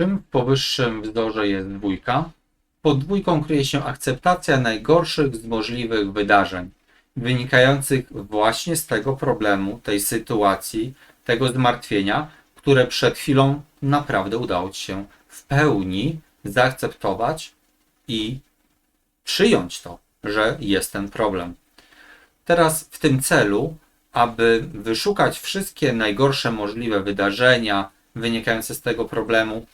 Czym w powyższym wzorze jest dwójka? Pod dwójką kryje się akceptacja najgorszych z możliwych wydarzeń, wynikających właśnie z tego problemu, tej sytuacji, tego zmartwienia, które przed chwilą naprawdę udało Ci się w pełni zaakceptować i przyjąć to, że jest ten problem. Teraz w tym celu, aby wyszukać wszystkie najgorsze możliwe wydarzenia wynikające z tego problemu,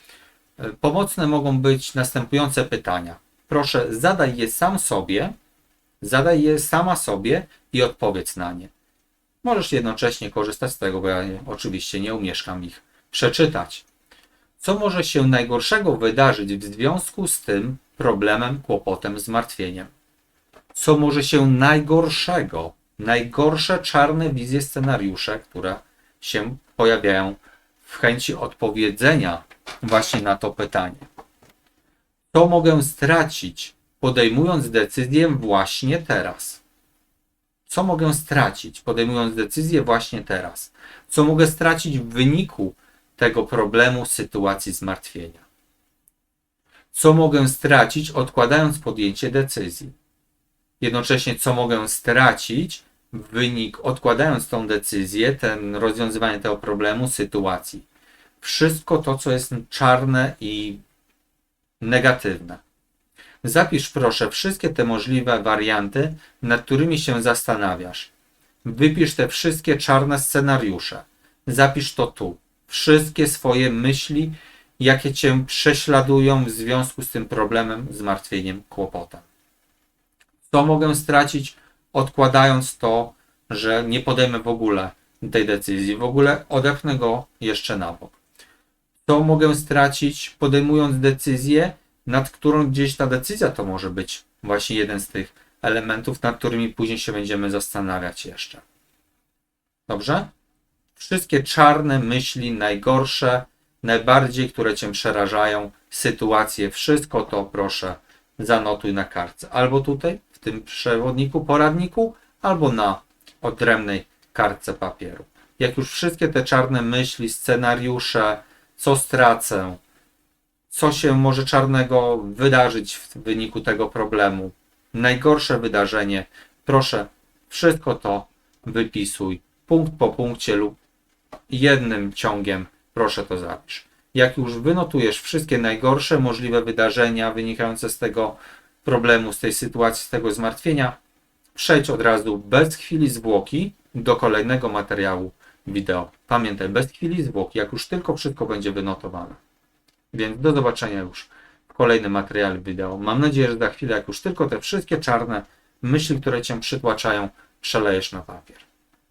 e, pomocne mogą być następujące pytania. Proszę, zadaj je sam sobie, zadaj je sama sobie i odpowiedz na nie. Możesz jednocześnie korzystać z tego, bo ja oczywiście nie umieszkam ich przeczytać. Co może się najgorszego wydarzyć w związku z tym problemem, kłopotem, zmartwieniem? Co może się najgorszego, najgorsze czarne wizje, scenariusze, które się pojawiają w chęci odpowiedzenia właśnie na to pytanie? Co mogę stracić, podejmując decyzję właśnie teraz? Co mogę stracić, podejmując decyzję właśnie teraz? Co mogę stracić w wyniku tego problemu, sytuacji zmartwienia? Co mogę stracić, odkładając podjęcie decyzji? Jednocześnie, co mogę stracić wynik, odkładając tą decyzję, ten rozwiązywanie tego problemu, sytuacji? Wszystko to, co jest czarne i negatywne. Zapisz proszę wszystkie te możliwe warianty, nad którymi się zastanawiasz. Wypisz te wszystkie czarne scenariusze. Zapisz to tu. Wszystkie swoje myśli, jakie cię prześladują w związku z tym problemem, zmartwieniem, kłopotem. Co mogę stracić, odkładając to, że nie podejmę w ogóle tej decyzji, w ogóle odepchnę go jeszcze na bok. Co mogę stracić, podejmując decyzję, nad którą gdzieś ta decyzja to może być właśnie jeden z tych elementów, nad którymi później się będziemy zastanawiać jeszcze. Dobrze? Wszystkie czarne myśli, najgorsze, najbardziej, które cię przerażają, sytuacje, wszystko to proszę zanotuj na kartce. Albo tutaj, tym przewodniku, poradniku, albo na odrębnej kartce papieru. Jak już wszystkie te czarne myśli, scenariusze, co stracę, co się może czarnego wydarzyć w wyniku tego problemu, najgorsze wydarzenie, proszę, wszystko to wypisuj punkt po punkcie lub jednym ciągiem, proszę to zapisz. Jak już wynotujesz wszystkie najgorsze możliwe wydarzenia wynikające z tego problemu, z tej sytuacji, z tego zmartwienia, przejdź od razu bez chwili zwłoki do kolejnego materiału wideo. Pamiętaj, bez chwili zwłoki, jak już tylko wszystko będzie wynotowane. Więc do zobaczenia już w kolejnym materiale wideo. Mam nadzieję, że za chwilę, jak już tylko te wszystkie czarne myśli, które cię przytłaczają, przelejesz na papier.